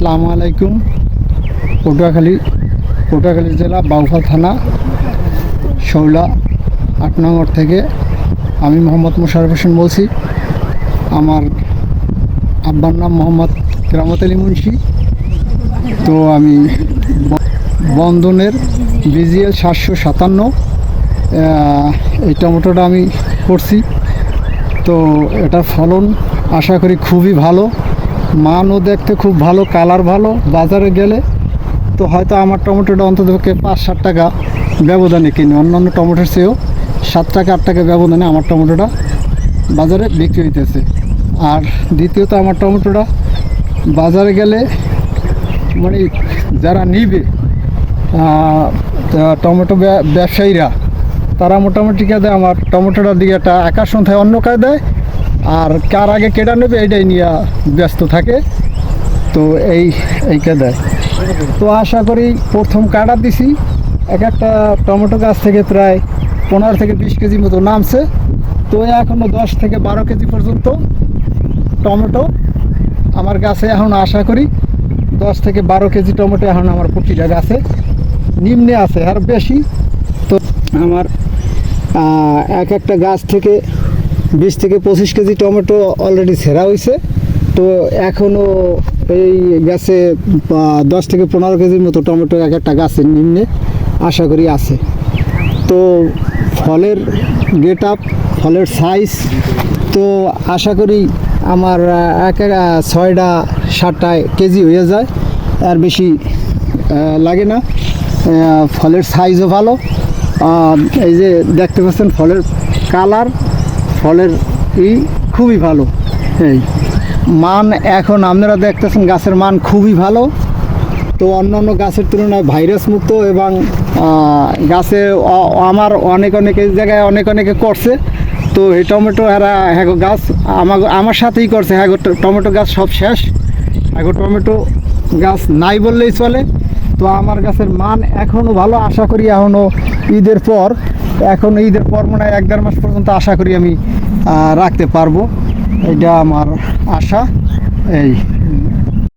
আসসালামু আলাইকুম। পটুয়াখালী পটুয়াখালী জেলা বাউফল থানা, শৌলা, আট নম্বর থেকে। আমি মোহাম্মদ মোশারফ হোসেন বলছি। আমার আব্বার নাম মোহাম্মদ কেরামত আলী মুন্সি। তো আমি বন্ধনের বিজিএল সাতশো সাতান্ন এই টমেটোটা আমি করছি। তো এটার ফলন আশা করি খুবই ভালো। মানও দেখতে খুব ভালো, কালার ভালো, বাজারে গেলে তো হয়তো আমার টমেটোটা অন্ততপক্ষে পাঁচ ষাট টাকা ব্যবধানে কিনি। অন্যান্য টমেটোর চেয়েও সাত টাকা, আট টাকা ব্যবধানে আমার টমেটোটা বাজারে বিক্রি হইতেছে। আর দ্বিতীয়ত আমার টমেটোটা বাজারে গেলে মানে যারা নিবে টমেটো ব্যবসায়ীরা, তারা মোটামুটি কে দেয়? আমার টমেটোটার দিকে একটা আকর্ষণ থাকে, অন্য কাজ দেয় আর কার আগে কেটা নেবে এটাই নিয়ে ব্যস্ত থাকে। তো এই, এইটা দেয় তো আশা করি প্রথম কাটা দিছি। এক একটা টমেটো গাছ থেকে প্রায় পনেরো থেকে বিশ কেজি মতো নামছে। তো এখনও দশ থেকে বারো কেজি পর্যন্ত টমেটো আমার গাছে এখন আশা করি দশ থেকে বারো কেজি টমেটো এখন আমার প্রতিটা গাছে নিম্নে আছে, আর বেশি। তো আমার এক একটা গাছ থেকে বিশ থেকে পঁচিশ কেজি টমেটো অলরেডি ছেঁড়া হয়েছে তো এখনও এই গাছে দশ থেকে পনেরো কেজির মতো টমেটো এক একটা গাছের নিম্নে আশা করি আছে। তো ফলের গেট আপ ফলের সাইজ তো আশা করি আমার এক ছয়টা, সাতটা কেজি হয়ে যায়। আর বেশি লাগে না। ফলের সাইজও ভালো। এই যে দেখতে পাচ্ছেন ফলের কালার ফলের ই খুবই ভালো। এই মান এখন আপনারা দেখতেছেন গাছের মান খুবই ভালো। তো অন্যান্য গাছের তুলনায় ভাইরাস মুক্ত এবং গাছে আমার অনেক অনেক জায়গায় অনেক অনেকে করছে। তো এই টমেটো এরা হ্যাঁ গাছ আমার আমার সাথেই করছে। হ্যাঁ টমেটো গাছ সব শেষ। হ্যাঁ টমেটো গাছ নাই বললেই চলে। তো আমার গাছের মান এখনও ভালো, আশা করি এখনও ঈদের পর, এখন ঈদের পর মনে হয় এক দেড় মাস পর্যন্ত আশা করি আমি রাখতে পারব। এটা আমার আশা, এই।